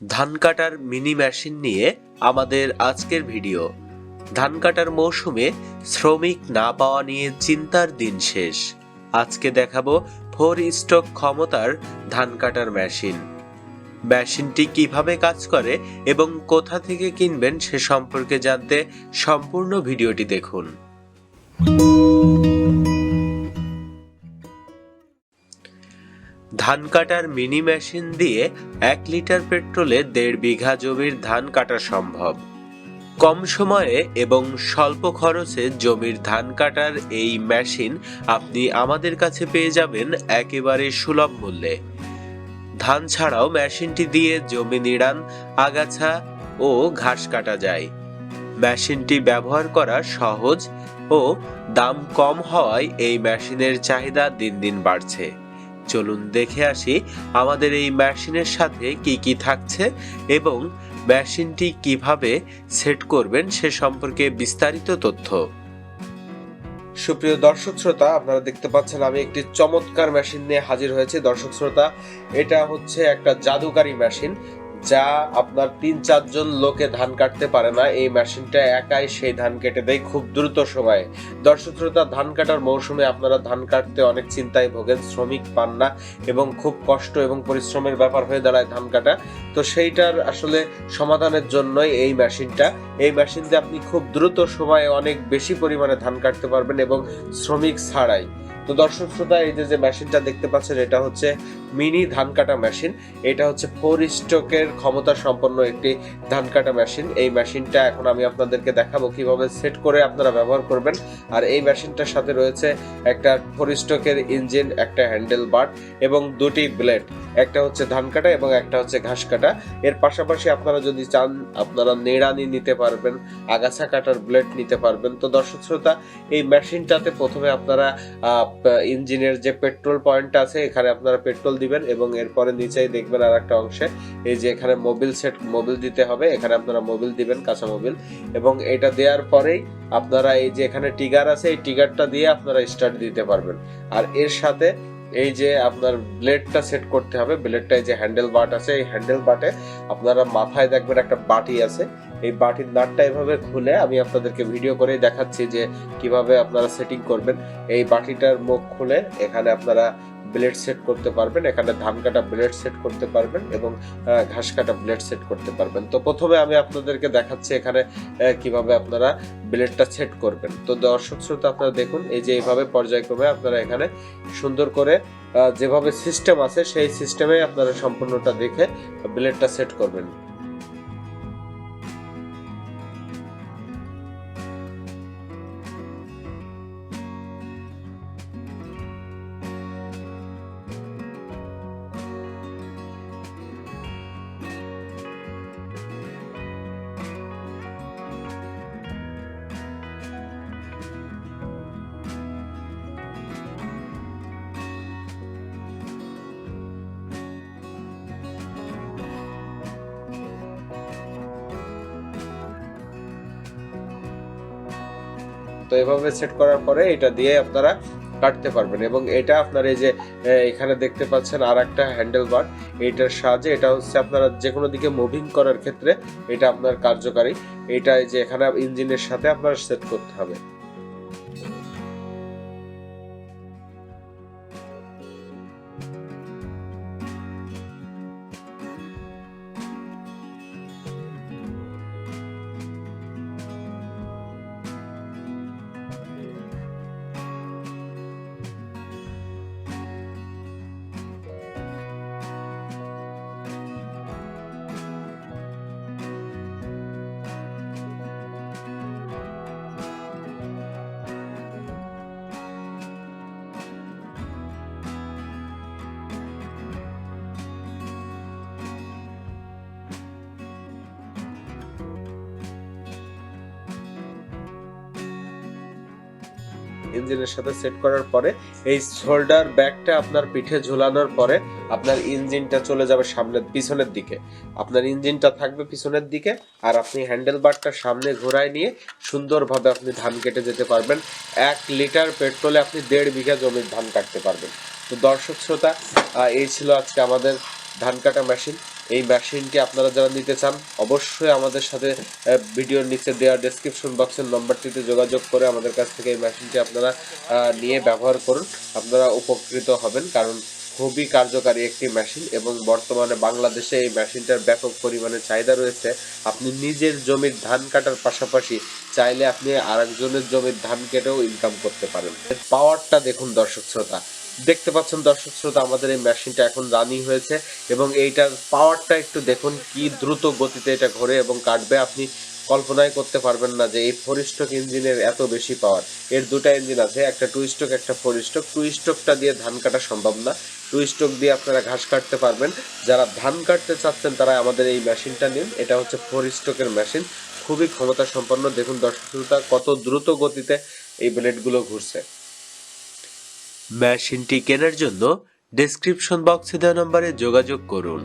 ধান কাটার mini machine নিয়ে আমাদের আজকের ভিডিও। ধান কাটার মৌসুমে শ্রমিক না পাওয়া নিয়ে চিন্তার দিন শেষ। আজকে দেখাবো ফোর স্টক ক্ষমতার ধান কাটার মেশিন। মেশিনটি কীভাবে কাজ করে এবং কোথা থেকে কিনবেন সে সম্পর্কে জানতে সম্পূর্ণ ভিডিওটি দেখুন। ধান কাটার মিনি মেশিন দিয়ে এক লিটার পেট্রোলে দেড় বিঘা জমির ধান কাটা সম্ভব। কম সময়ে এবং স্বল্প খরচে জমির ধান কাটার এই মেশিন আপনি আমাদের কাছে পেয়ে যাবেন একেবারে সুলভ মূল্যে। ধান ছাড়াও মেশিনটি দিয়ে জমি নিড়ান, আগাছা ও ঘাস কাটা যায়। মেশিনটি ব্যবহার করা সহজ ও দাম কম হওয়ায় এই মেশিনের চাহিদা দিন দিন বাড়ছে। চলুন দেখে আসি আমাদের এই মেশিনের সাথে কি কি থাকছে এবং মেশিনটি কীভাবে সেট করবেন সে সম্পর্কে বিস্তারিত তথ্য। সুপ্রিয় দর্শক শ্রোতা, আপনারা দেখতে পাচ্ছেন আমি একটি চমৎকার মেশিন নিয়ে হাজির হয়েছি। দর্শক শ্রোতা, এটা হচ্ছে একটা জাদুকারী মেশিন যা আপনার তিন, চারজন লোকে ধান কাটতে পারে না, এই মেশিনটা একাই সেই ধান কেটে দেয় খুব দ্রুত সময়ে। দর্শক শ্রোতা, ধান কাটার মৌসুমে আপনারা ধান কাটতে অনেক চিন্তায় ভোগেন, শ্রমিক পান না এবং খুব কষ্ট এবং পরিশ্রমের ব্যাপার হয়ে দাঁড়ায় ধান কাটা। তো সেইটার আসলে সমাধানের জন্যই এই মেশিনটা। এই মেশিন দিয়ে আপনি খুব দ্রুত সময়ে অনেক বেশি পরিমাণে ধান কাটতে পারবেন এবং শ্রমিক ছাড়াই। তো দর্শক শ্রোতা, এই যে যে মেশিনটা দেখতে পাচ্ছেন, এটা হচ্ছে মিনি ধান কাটা মেশিন। এটা হচ্ছে ফোর স্ট্রোকের ক্ষমতা সম্পন্ন একটি ধান কাটা মেশিন। এই মেশিনটা এখন আমি আপনাদেরকে দেখাবো কীভাবে সেট করে আপনারা ব্যবহার করবেন। আর এই মেশিনটার সাথে রয়েছে একটা ফোর স্ট্রোকের ইঞ্জিন, একটা হ্যান্ডেল বার এবং দুটি ব্লেড। একটা হচ্ছে ধান কাটা এবং একটা হচ্ছে ঘাস কাটা। এর পাশাপাশি আপনারা যদি চান, আপনারা নেড়ানি নিতে পারবেন, আগাছা কাটার ব্লেড নিতে পারবেন। তো দর্শক শ্রোতা, এই মেশিনটাতে প্রথমে আপনারা ইঞ্জিনের যে পেট্রোল পয়েন্ট আছে, এখানে আপনারা পেট্রোল দিবেন এবং এরপরে নিচেই দেখবেন আর একটা অংশে, এই যে এখানে মোবিল সেট মোবিল দিতে হবে। এখানে আপনারা মোবিল দিবেন, কাঁচা মোবিল এবং এটা দেওয়ার পরেই আপনারা এই যে এখানে টিগার আছে, এই টিগারটা দিয়ে আপনারা স্টার্ট দিতে পারবেন। আর এর সাথে এই যে আপনার ব্লেডটা সেট করতে হবে ব্লেডটা এই যে হ্যান্ডেল বাট আছে, এই হ্যান্ডেল বাটে আপনারা মাথায় দেখবেন একটা বাটি আছে। এই বাটির নাটটা এভাবে খুলে আমি আপনাদেরকে ভিডিও করে দেখাচ্ছি যে কীভাবে আপনারা সেটিং করবেন। এই বাটিটার মুখ খুলে এখানে আপনারা ব্লেড সেট করতে পারবেন, এখানে ধান কাটা ব্লেড সেট করতে পারবেন এবং ঘাস কাটা ব্লেড সেট করতে পারবেন। তো প্রথমে আমি আপনাদেরকে দেখাচ্ছি এখানে কীভাবে আপনারা ব্লেডটা সেট করবেন। তো দর্শক শ্রোতা, আপনারা দেখুন, এই যে এইভাবে পর্যায়ক্রমে আপনারা এখানে সুন্দর করে যেভাবে সিস্টেম আছে, সেই সিস্টেমে আপনারা সম্পূর্ণটা দেখে ব্লেডটা সেট করবেন। এভাবে সেট করার পরে এটা দিয়ে আপনারা কাটতে পারবেন এবং এটা আপনার এই যে এখানে দেখতে পাচ্ছেন আর একটা হ্যান্ডেল বার এটার সাহায্যে এটা হচ্ছে আপনারা যে কোনো দিকে মুভিং করার ক্ষেত্রে এটা আপনার কার্যকারী। এটা যে এখানে ইঞ্জিনের সাথে আপনার সেট করতে হবে। ইঞ্জিনের সাথে সেট করার পরে এই শোল্ডার ব্যাগটা আপনার পিঠে ঝুলানোর পরে আপনার ইঞ্জিনটা চলে যাবে সামনের, পিছনের দিকে। আপনার ইঞ্জিনটা থাকবে পিছনের দিকে আর আপনি হ্যান্ডেল বারটা সামনে ঘোরায় নিয়ে সুন্দরভাবে আপনি ধান কেটে যেতে পারবেন। এক লিটার পেট্রোলে আপনি দেড় বিঘা জমির ধান কাটতে পারবেন। তো দর্শক শ্রোতা এই ছিল আজকে আমাদের ধান কাটা মেশিন। এই মেশিনটি আপনারা যারা নিতে চান, অবশ্যই আমাদের সাথে ভিডিওর নিচে দেওয়া ডেসক্রিপশন বক্সের নম্বরটিতে যোগাযোগ করে আমাদের কাছ থেকে এই মেশিনটি আপনারা নিয়ে ব্যবহার করুন। আপনারা উপকৃত হবেন কারণ খুবই কার্যকারী একটি মেশিন এবং বর্তমানে বাংলাদেশে এই মেশিনটার ব্যাপক পরিমাণে চাহিদা রয়েছে। আপনি নিজের জমির ধান কাটার পাশাপাশি চাইলে আপনি আরেকজনের জমির ধান কেটেও ইনকাম করতে পারেন। পাওয়ারটা দেখুন দর্শক শ্রোতা। দেখতে পাচ্ছেন দর্শক শ্রোতা, আমাদের এই মেশিনটা এখন রানিং হয়েছে এবং এইটার পাওয়ারটা একটু দেখুন কি দ্রুত গতিতে এটা ঘোরে এবং কাটবে। আপনি কল্পনাই করতে পারবেন না যে এই ফোর স্ট্রোক ইঞ্জিনের এত বেশি পাওয়ার এর দুটো ইঞ্জিন আছে, একটা টু স্ট্রোক একটা ফোর স্ট্রোক টু স্ট্রোকটা দিয়ে ধান কাটা সম্ভব না। টু স্ট্রোক দিয়ে আপনারা ঘাস কাটতে পারবেন। যারা ধান কাটতে চাচ্ছেন, তারা আমাদের এই মেশিনটা নিন। এটা হচ্ছে ফোর স্ট্রোকের মেশিন খুবই ক্ষমতা সম্পন্ন দেখুন দর্শক কত দ্রুত গতিতে এই ব্লেডগুলো ঘুরছে। মেশিনটি কেনার জন্য ডেসক্রিপশন বক্সে দেওয়া নম্বরে যোগাযোগ করুন।